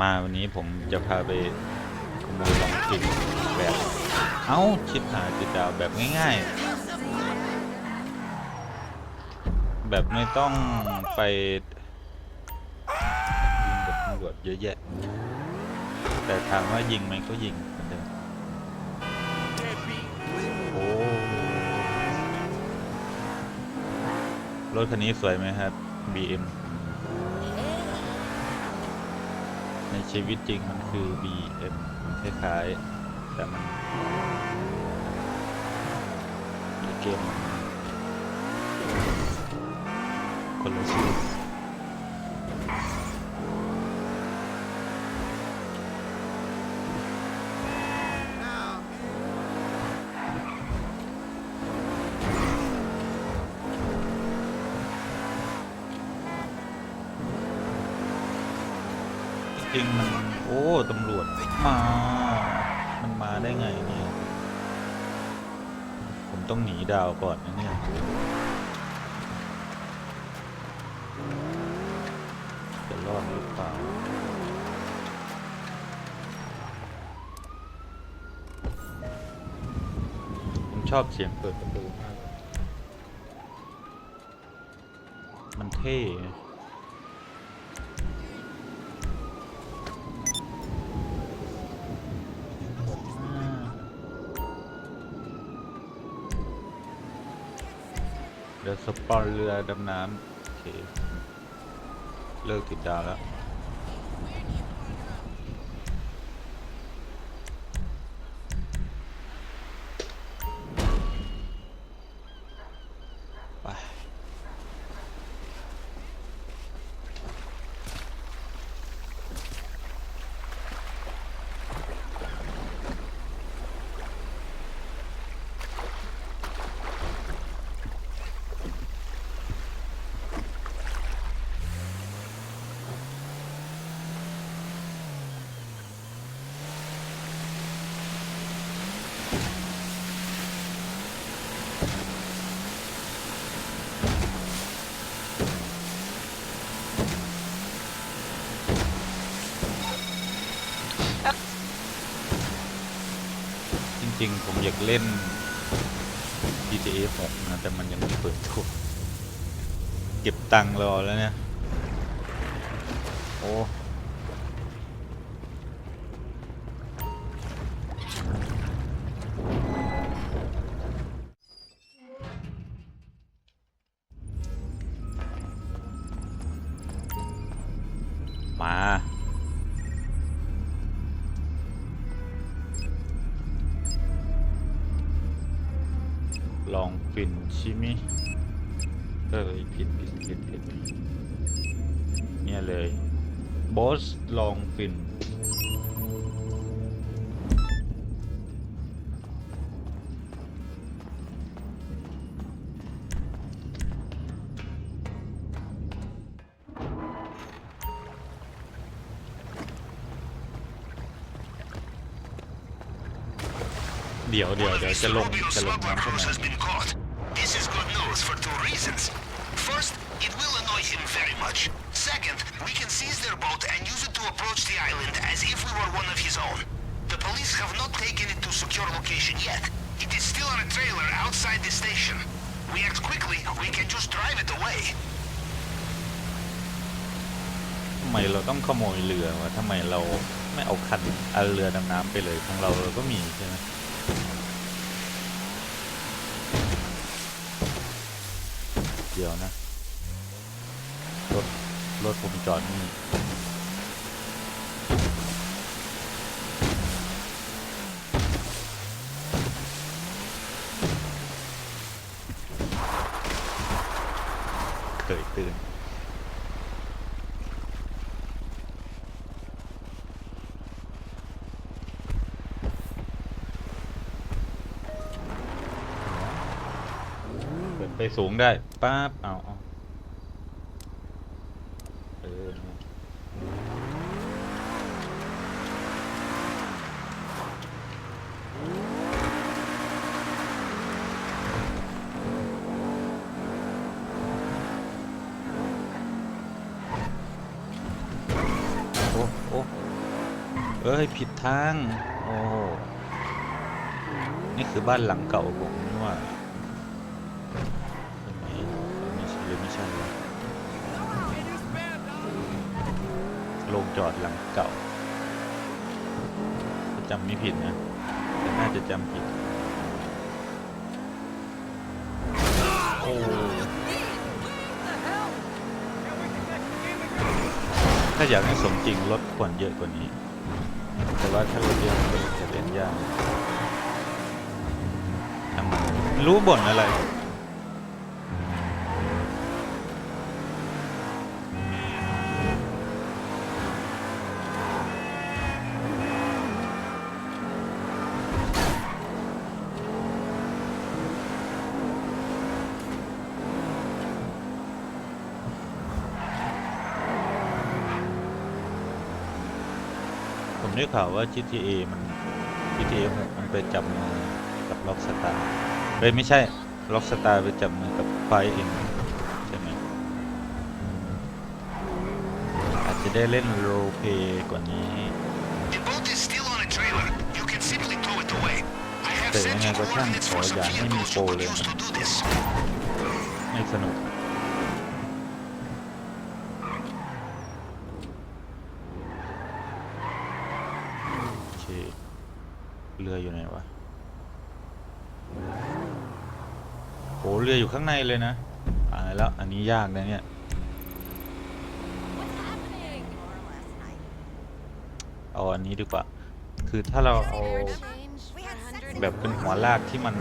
มาวันนี้ผมจะพาไปขโมยลองจิตแบบ เอ้าชิปหายจิตดาวแบบง่ายๆ แบบไม่ต้องไปยิงกับตำรวจเยอะแยะ แต่ถามว่ายิงไหมก็ยิงเหมือนเดิมโอ้รถคันนี้สวยไหมครับ BM ในชีวิตจริงมันคือ BM คล้ายๆแต่มันในเกมคนละชื่อจริงๆมัน โอ้ ตำรวจมา มันมาได้ไงเนี่ย ผม ต้องหนีดาวก่อนนะเนี่ยจะรอดหรือเปล่าผมชอบเสียงเปิดประตูมากมันเท่ไงอ่า เดี๋ยวสปอนเรือดำน้ำโอเค เลิกติดดาวแล้ว ริงๆ ผมอยากเล่น GTA 6นะ แต่มันยังไม่เปิดตัวเก็บตังค์รอแล้วเนี่ย ชิมิเออผิดผิดผิดผิดเนี่ยเลยบอสลองฟินเดี๋ยวเดี๋ยวเดี๋ยวจะลงจะลงน้ำทำไม good news for two reasons. First, it will annoy him very much. Second, we can seize their boat and use it to approach the island as if we were one of his own. The police have not taken it to secure location yet. It is still on a trailer outside the station. We act quickly, we can just drive it away. ทำไมเราต้องขโมยเรือวะทำไมเราไม่เอาคันเอาเรือดำน้ำไปเลยของเราเราก็มีใช่ไหม เดี๋ยวนะ รถ รถผมจอดนี่ สูงได้ป๊าบเอาเอาเออโอ้โอ้เอ้ย ผิดทาง โอ้โหนี่คือบ้านหลังเก่าผมนี่ว่าใช่ไหม ไม่ใช่หรือไม่ใช่วะโรงจอดหลังเก่าจำไม่ผิดนะ แต่น่าจะจำผิด โอ้ถ้าอยากให้สมจริงรถควรเยอะกว่านี้ แต่ว่าถ้ารถเยอะก็จะเล่นยากรู้บ่นอะไร ได้ข่าวว่า GTA มัน GTA 6มันไปจับมือกับ Rockstar เฮ้ยไม่ใช่ Rockstar ไปจับมือกับ Fire Emblem ใช่ไหมอาจจะได้เล่นโรลเพลย์กว่านี้ The boat is still on a trailer. You can simply tow it away. I have แต่ sent ยังไง you ก็ช่าง coordinates ขอ for อย่า some ให้มี vehicles โปร you เลย could use นะ to do this. ไม่สนุก โอเค เรืออยู่ไหนวะโหเรืออยู่ ข้างในเลยนะอ่ายแล้วอันนี้ยากนะเนี่ย เอาอันนี้ดีกว่า คือถ้าเราเอาแบบเป็นหัวลากที่มัน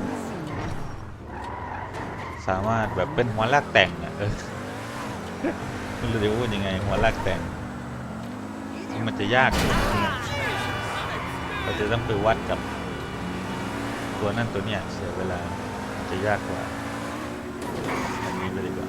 สามารถแบบเป็นหัวลากแต่งอะเออไม่รู้จะพูดยังไงหัวลากแต่ง มันจะยากเราจะต้องไปวัดกับตัวนั่นตัวเนี้ยเสียเวลาจะยากกว่า อันนี้เลยดีกว่า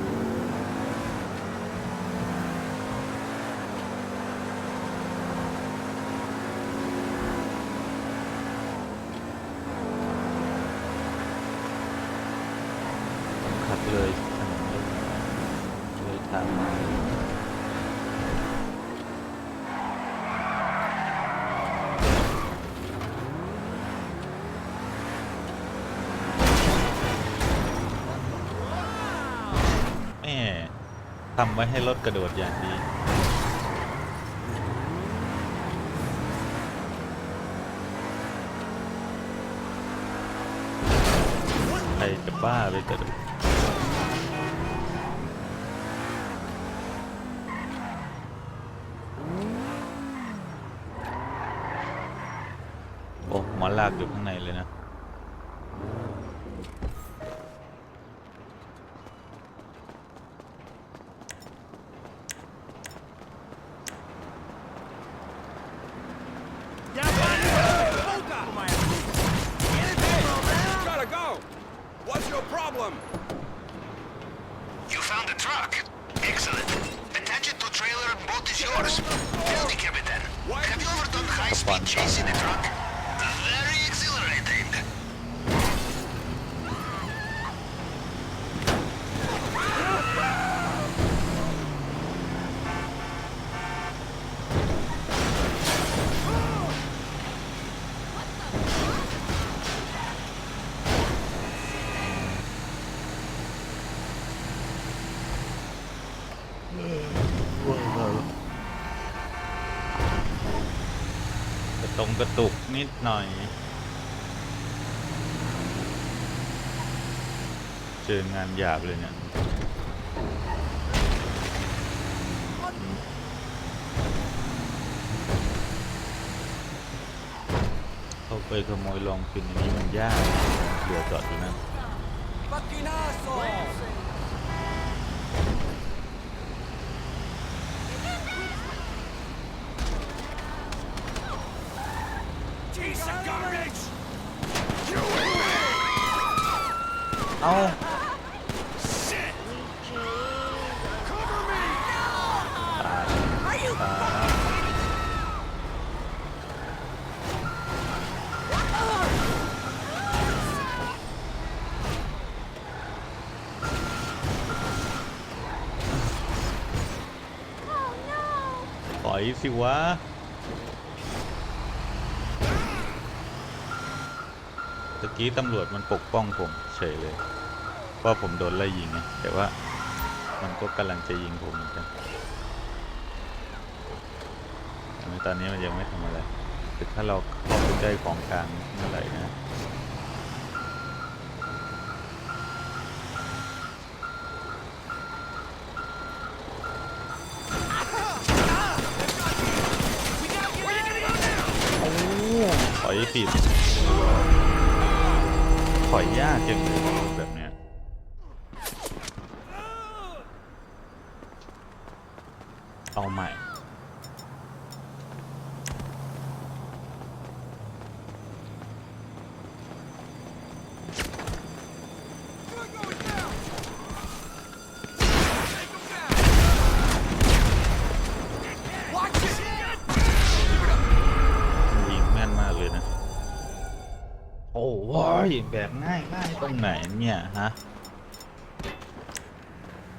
ขับ เลยถนนเลยทางมาแม่ทำไว้ให้รถกระโดดอย่างดีใครจะบ้าไปกระโดดากอยู่ข้างในเลยนะ Gotta go! What's your problem? You ตรงกระตุกนิดหน่อย เจองานหยาบเลยเนี่ยเขาไปขโมยลองฟินอย่างนี้มันยากเรือจอดอยู่นั่น Piece of garbage! เอ้า Shit! Cover me! ตายตายถอยสิวะ ตะ กี้ตำรวจมันปกป้องผมเฉยเลยเพราะผมโดนไล่ยิงไงแต่ว่ามันก็กำลังจะยิงผมเหมือนกันแต่ตอนนี้มันยังไม่ทำอะไรแต่ถ้าเราเข้าไปใกล้ของกลางเมื่อไหร่นะโอ้ถอยผิด ถอยยากจังเลยแบบเนี้ยเอาใหม่ แบบง่ายง่ายตรงไหนเนี่ยฮะ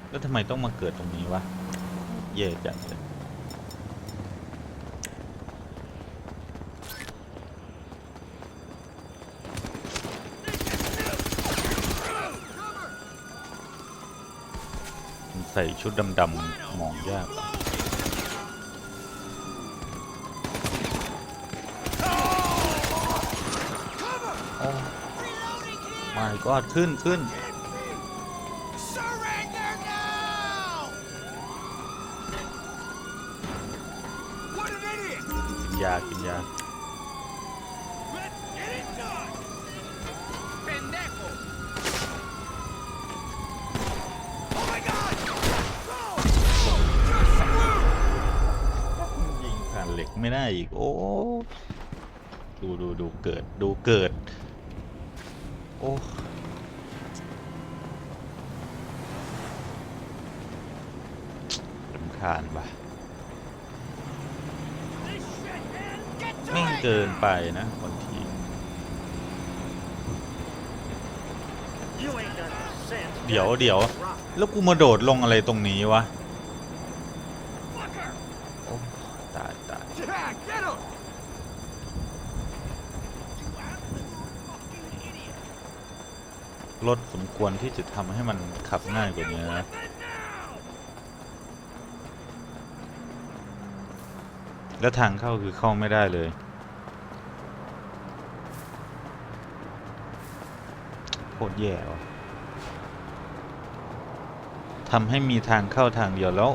แล้วทำไมต้องมาเกิดตรงนี้วะ เย่จังเลยใส่ชุดดำๆมองยาก กอดขึ้นขึ้นกินยากินยาเหล็กไม่ได้อีก โอ้ดูดูดูเกิดดูเกิด โอ้รำคาญว่ะ This shit, man! Get to ไม่ง it! เกินไปนะบางที เดี๋ยวเดี๋ยวแล้วกูมาโดดลงอะไรตรงนี้วะตายตายรถสมควรที่จะทำให้มันขับง่ายกว่านี้นะแล้วทางเข้าคือเข้าไม่ได้เลย โคตรแย่ว่ะทำให้มีทางเข้าทางเดียวแล้ว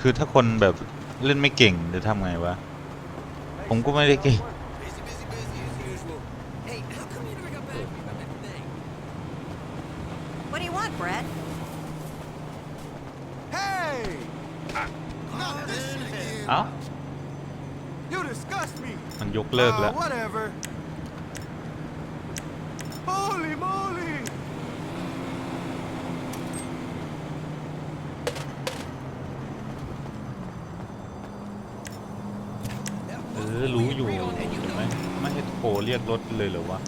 คือถ้าคนแบบเล่นไม่เก่งจะทำไงวะ ผมก็ไม่ได้เก่ง Busy, busy, busy as usual. Hey, how come you never got back to me about that thing? What do you want, Brett? Hey! Not this shit again. เอ้า You disgust me. มันยกเลิกแล้ว Uh, whatever. Holy moly! เออ รู้อยู่ไม่ ไม่ให้โทรเรียกรถเลยเหรอวะ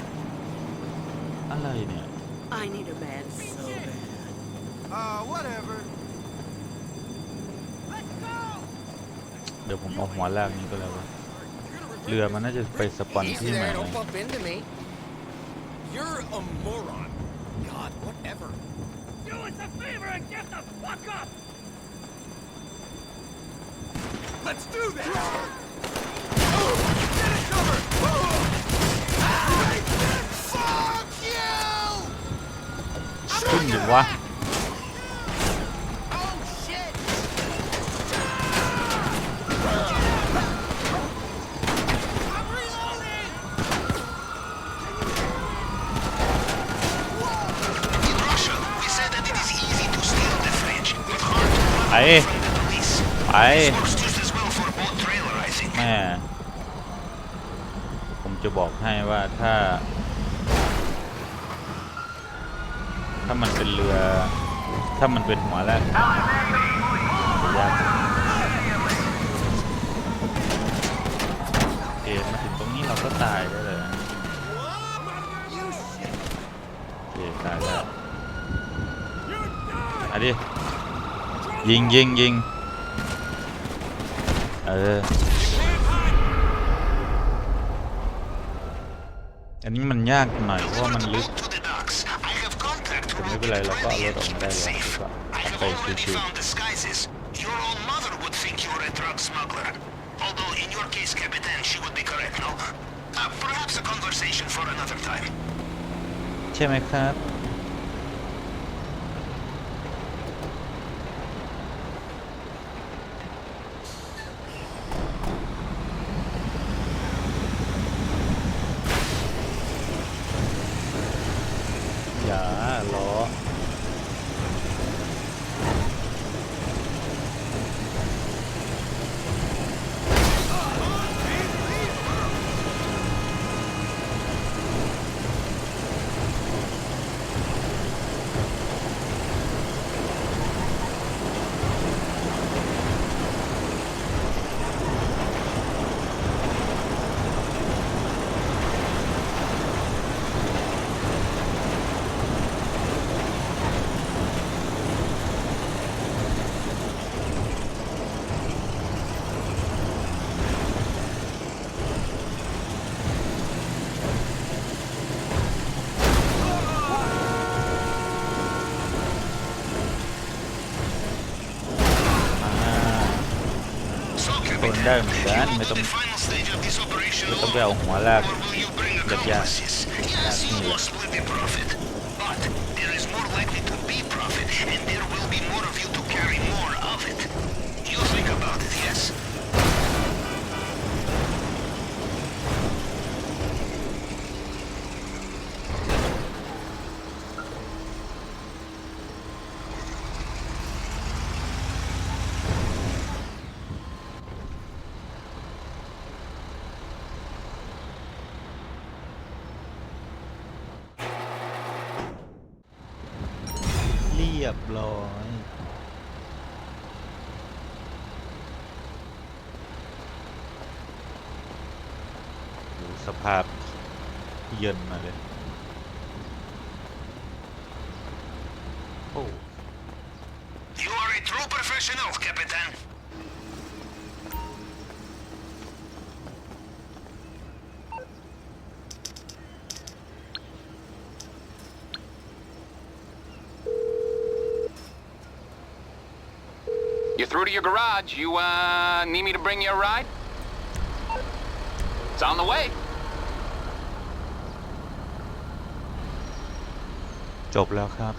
อะไรเนี่ย I need a man so bad. Uh, whatever. Let's go! เดี๋ยวผมเอาหัวลากนี้ก็แล้ววะเรือมันน่าจะไปสปอนที่ใหม่ don't bump into me. You're a moron. God, whatever. Do us a favor and get the fuck up! Let's do this! For a boat trailer, I think. แม่ผมจะบอกให้ว่าถ้า ถ้ามันเป็นเรือ ถ้ามันเป็นหัวแรกจะยากโอเคมาถึงตรงนี้เราก็ตายได้เลยโอเคตายแล้วอันดิยิงยิงยิงเอออันนี้มันยากหน่อยเพราะว่ามันลึก เป็น be ไรเราก็เอา ready รถ and ออก keep มาได้ it แล้ว safe. ก็ I ขับ have ไป already ชิว found disguises. Your own mother would think you were a drug smuggler. Although in your case, Capitan, she would be correct, no? Uh, perhaps a conversation for another time. ๆใช่ไหมครับ ได้เหมือนกัน you ไม่ will ต้ do อง the final stage of this operation ไม่ต้องไป alone? เอาหัวลาก Or will you bring ยาก accomplices? ๆ Yes, you นี่แห รียบร้อยดูสภาพเยินมาเลย โอ้ You are a true professional, Capitan. through to your garage. You, uh, need me to bring you a ride? It's on the way. จบแล้วครับ